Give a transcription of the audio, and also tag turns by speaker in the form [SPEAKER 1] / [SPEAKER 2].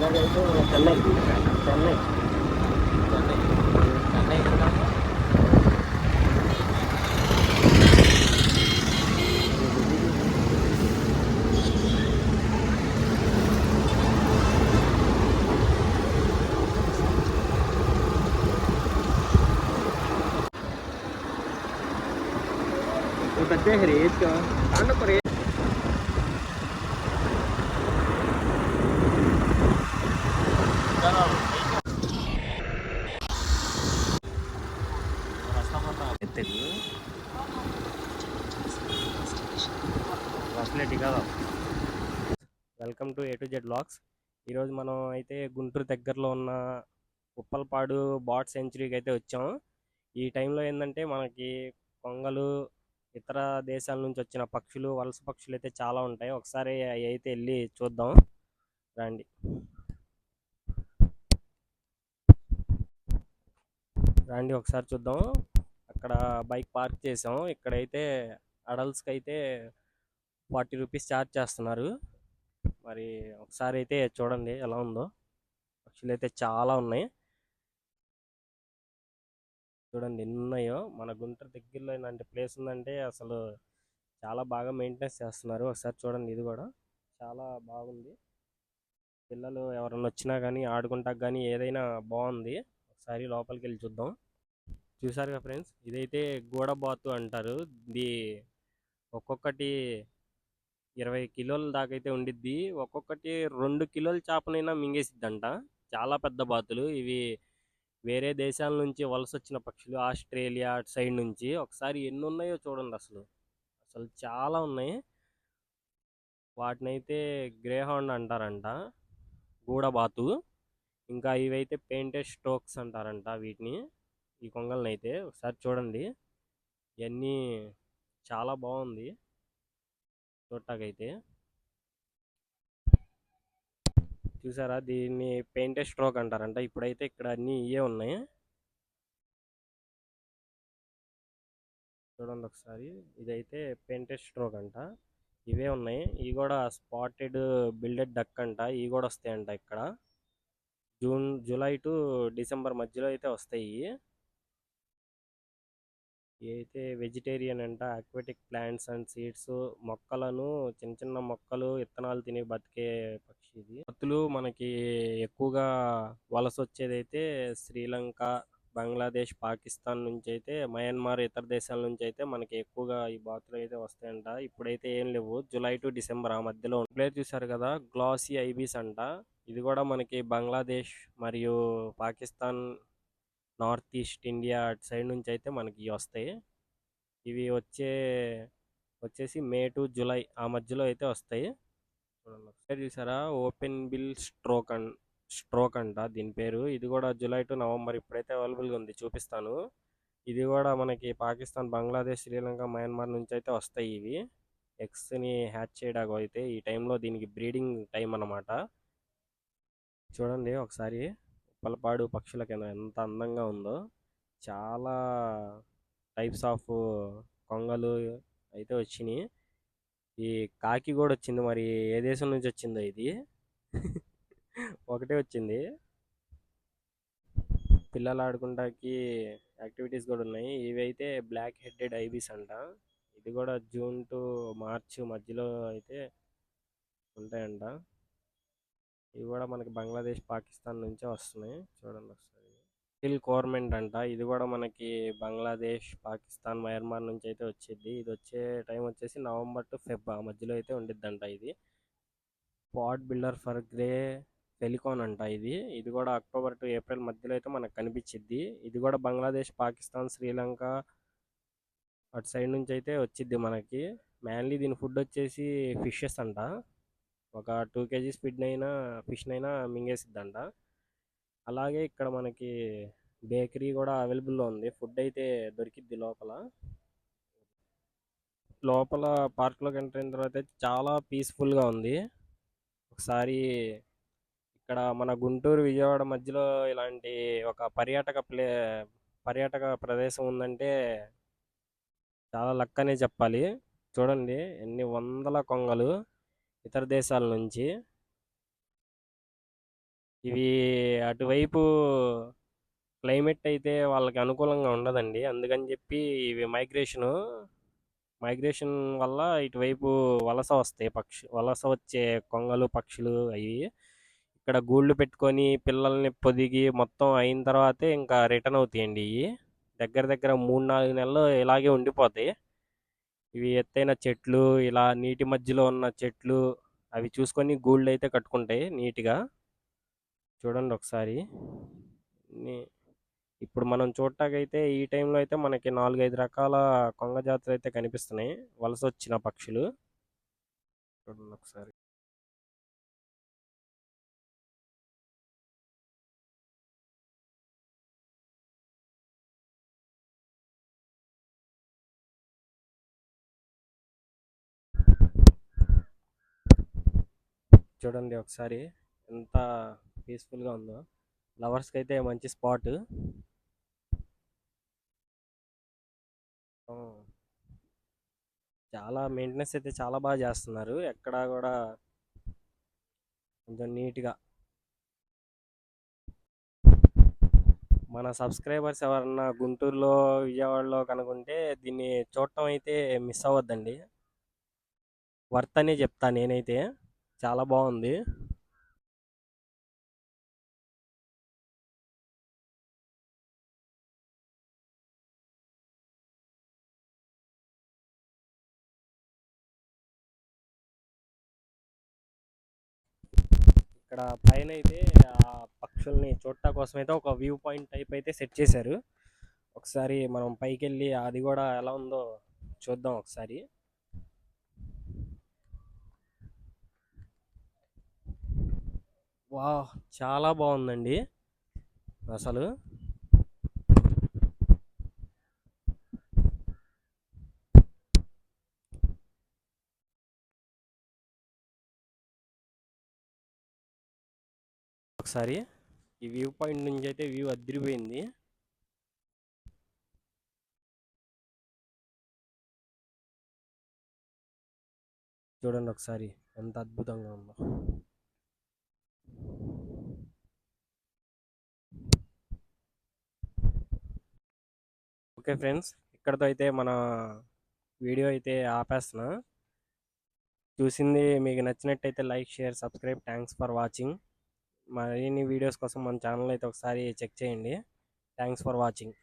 [SPEAKER 1] என்னது
[SPEAKER 2] Chennai Chennai hari itu. anak kore facility welcome to A to Z blocks ఈరోజు మనం అయితే గుంటూరు దగ్గరలో ఉన్న ఉప్పల్పాడు బాట్ సెంచరీకి అయితే వచ్చాము. ఈ టైంలో ఏంటంటే మనకి కొంగలు ఇతర దేశాల నుంచి వచ్చిన పక్షులు వలస పక్షులు అయితే చాలా ఉంటాయి. ఒకసారి అవి అయితే వెళ్ళి చూద్దాం. రండి. రండి ఒకసారి చూద్దాం. అక్కడ బైక్ పార్క్ చేసాం ఇక్కడైతే అడల్ట్స్కి అయితే ఫార్టీ రూపీస్ ఛార్జ్ చేస్తున్నారు. మరి ఒకసారి అయితే చూడండి ఎలా ఉందో. పక్షులు అయితే చాలా ఉన్నాయి. చూడండి ఎన్ని ఉన్నాయో మన గుంటూరు దగ్గరలో ఇలాంటి ప్లేస్ ఉందంటే అసలు చాలా బాగా మెయింటెనెన్స్ చేస్తున్నారు. ఒకసారి చూడండి ఇది కూడా. చాలా బాగుంది. పిల్లలు ఎవరన్నా వచ్చినా కానీ ఆడుకుంటా కానీ ఏదైనా బాగుంది. ఒకసారి లోపలికి వెళ్ళి చూద్దాం. చూసారుగా ఫ్రెండ్స్? ఇదైతే గూడబాతు అంటారు. ఇది ఒక్కొక్కటి ఇరవై కిలోల దాకా అయితే ఉండిద్ది. ఒక్కొక్కటి రెండు కిలోల చేపనైనా మింగేసిద్దంట. చాలా పెద్ద బాతులు. ఇవి వేరే దేశాల నుంచి వలస వచ్చిన పక్షులు ఆస్ట్రేలియా అటు సైడ్ నుంచి. ఒకసారి ఎన్ని ఉన్నాయో చూడండి అసలు. అసలు చాలా ఉన్నాయి. వాటినైతే గ్రేహౌండ్ అంటారంట. గూడబాతు ఇంకా ఇవైతే పెయింటెడ్ స్ట్రోక్స్ అంటారంట వీటిని. ఈ కొంగల్ని అయితే ఒకసారి చూడండి. ఇవన్నీ చాలా బాగుంది చూడటాకైతే చూసారా? దీన్ని పెయింటెడ్ స్ట్రోక్ అంటారంట. ఇప్పుడైతే ఇక్కడ అన్ని ఇవే ఉన్నాయి. చూడండి ఒకసారి. ఇదైతే పెయింటెడ్ స్ట్రోక్ అంట. ఇవే ఉన్నాయి. ఇవి కూడా స్పాటెడ్ బిల్డెడ్ డక్ అంట. ఇవి కూడా వస్తాయంట ఇక్కడ. జూన్ జూలై టు డిసెంబర్ మధ్యలో అయితే వస్తాయి. అయితే వెజిటేరియన్ అంట అక్వాటిక్ ప్లాంట్స్ అండ్ సీడ్స్ మొక్కలను చిన్న చిన్న మొక్కలు విత్తనాలు తిని బతికే పక్షి ఇది. పత్తులు మనకి ఎక్కువగా వలస వచ్చేది అయితే శ్రీలంక బంగ్లాదేశ్ పాకిస్తాన్ నుంచి అయితే మయన్మార్ ఇతర దేశాల నుంచి అయితే మనకి ఎక్కువగా ఈ బాతులు అయితే వస్తాయంట. ఇప్పుడైతే ఏం లేవు. జూలై టు డిసెంబర్ ఆ మధ్యలో ప్లేస్ చూసారు కదా గ్లాసీ ఐబీస్ అంట. ఇది కూడా మనకి బంగ్లాదేశ్ మరియు Pakistan north east India side side నుంచి అయితే మనకి వస్తాయి. ఇవి వచ్చే వచ్చేసి మే టు జూలై ఆ మధ్యలో అయితే వస్తాయి. చూడండి ఒకసారి చూసారా? Open bill stork an stork అంట దీని పేరు. ఇది కూడా జూలై టు నవంబర్ ఇప్పుడైతే అవైలబుల్గా ఉంది చూపిస్తాను. ఇది కూడా మనకి పాకిస్తాన్ బంగ్లాదేశ్ శ్రీలంక మయన్మార్ నుంచి అయితే వస్తాయి ఇవి. ఎగ్స్ని హ్యాచ్ చేయడానికి అయితే ఈ టైంలో దీనికి బ్రీడింగ్ టైం అన్నమాట. చూడండి ఒకసారి. ఉప్పలపాడు పక్షుల కేంద్రం ఎంత అందంగా ఉందో. చాలా టైప్స్ ఆఫ్ కొంగలు అయితే వచ్చినాయి. ఈ కాకి కూడా వచ్చింది మరి ఏ దేశం నుంచి వచ్చిందో ఇది? ఒకటే వచ్చింది. పిల్లలు ఆడుకుంటాకి యాక్టివిటీస్ కూడా ఉన్నాయి. ఇవి అయితే బ్లాక్ హెడెడ్ ఐబీస్ అంట. ఇది కూడా జూన్ టు మార్చ్ మధ్యలో అయితే ఉంటాయంట. ఇవి కూడా మనకి బంగ్లాదేశ్ పాకిస్తాన్ నుంచే వస్తున్నాయి. చూడండి ఒకసారి. హిల్ గవర్నమెంట్ అంట. ఇది కూడా మనకి బంగ్లాదేశ్ పాకిస్తాన్ మయన్మార్ నుంచి అయితే వచ్చింది ఇది వచ్చే టైం వచ్చేసి నవంబర్ టు ఫెబ్ ఆ మధ్యలో అయితే ఉండిద్దంట ఇది. Pot billed for grey pelican అంట ఇది. ఇది కూడా అక్టోబర్ టు ఏప్రిల్ మధ్యలో అయితే మనకు కనిపించిద్ది. ఇది కూడా బంగ్లాదేశ్ పాకిస్తాన్ శ్రీలంక అటు సైడ్ నుంచి అయితే వచ్చిద్ది మనకి. మెయిన్లీ దీని ఫుడ్ వచ్చేసి ఫిషెస్ అంట. ఒక టూ కేజీస్ ఫిడ్ అయినా ఫిష్ మింగేసిద్దంట. అలాగే ఇక్కడ మనకి బేకరీ కూడా అవైలబుల్లో ఉంది. ఫుడ్ అయితే దొరికిద్ది లోపల. లోపల పార్క్లోకి ఎంటర్ అయిన తర్వాత అయితే చాలా పీస్ఫుల్గా ఉంది. ఒకసారి ఇక్కడ మన గుంటూరు విజయవాడ మధ్యలో ఇలాంటి ఒక పర్యాటక ప్లే పర్యాటక ప్రదేశం ఉందంటే చాలా లక్కనే చెప్పాలి. చూడండి ఎన్ని వందల కొంగలు. ఇతర దేశాల నుంచి. ఇవి అటువైపు క్లైమేట్ అయితే వాళ్ళకి అనుకూలంగా ఉండదండి. అందుకని చెప్పి ఇవి మైగ్రేషను మైగ్రేషన్ వల్ల ఇటువైపు వలస వస్తాయి పక్షి వలస వచ్చే కొంగలు పక్షులు అవి ఇక్కడ గూళ్ళు పెట్టుకొని పిల్లల్ని పొదిగి మొత్తం అయిన తర్వాతే ఇంకా రిటర్న్ అవుతాయండి ఇవి. దగ్గర దగ్గర మూడు నాలుగు నెలలు ఇలాగే ఉండిపోతాయి. ఇవి ఎత్తైన చెట్లు ఇలా నీటి మధ్యలో ఉన్న చెట్లు అవి చూసుకొని గూళ్ళు అయితే కట్టుకుంటాయి నీట్గా. చూడండి ఒకసారి. ఇప్పుడు మనం చూడటాకైతే ఈ టైంలో అయితే మనకి నాలుగైదు రకాల కొంగ జాతులు అయితే కనిపిస్తున్నాయి. వలస వచ్చిన పక్షులు. చూడండి ఒకసారి. చూడండి ఒకసారి. ఎంత పీస్ఫుల్గా ఉందో. లవర్స్కి అయితే మంచి స్పాట్ చాలా మెయింటెనెన్స్ అయితే చాలా బాగా చేస్తున్నారు. ఎక్కడా కూడా కొంచెం నీట్గా. మన సబ్స్క్రైబర్స్ ఎవరన్నా గుంటూరులో విజయవాడలో కనుకుంటే దీన్ని చూడటం అయితే మిస్ అవ్వద్దండి. వర్త్ అనే చెప్తా నేనైతే. చాలా బాగుంది. ఇక్కడ పైన అయితే ఆ పక్షుల్ని చూడటం కోసం అయితే ఒక వ్యూ పాయింట్ టైప్ అయితే సెట్ చేశారు. ఒకసారి మనం పైకి వెళ్ళి అది కూడా ఎలా ఉందో చూద్దాం ఒకసారి. వా చాలా బాగుందండి. అసలు. ఒకసారి ఈ వ్యూ పాయింట్ నుంచి అయితే వ్యూ అదిరిపోయింది. చూడండి ఒకసారి ఎంత అద్భుతంగా ఉందో. ఓకే ఫ్రెండ్స్ ఇక్కడతో అయితే మన వీడియో అయితే ఆపేస్తున్నా. చూసింది మీకు నచ్చినట్టయితే like share subscribe thanks for watching. మరిన్ని వీడియోస్ కోసం మన ఛానల్ అయితే ఒకసారి చెక్ చేయండి. Thanks for watching.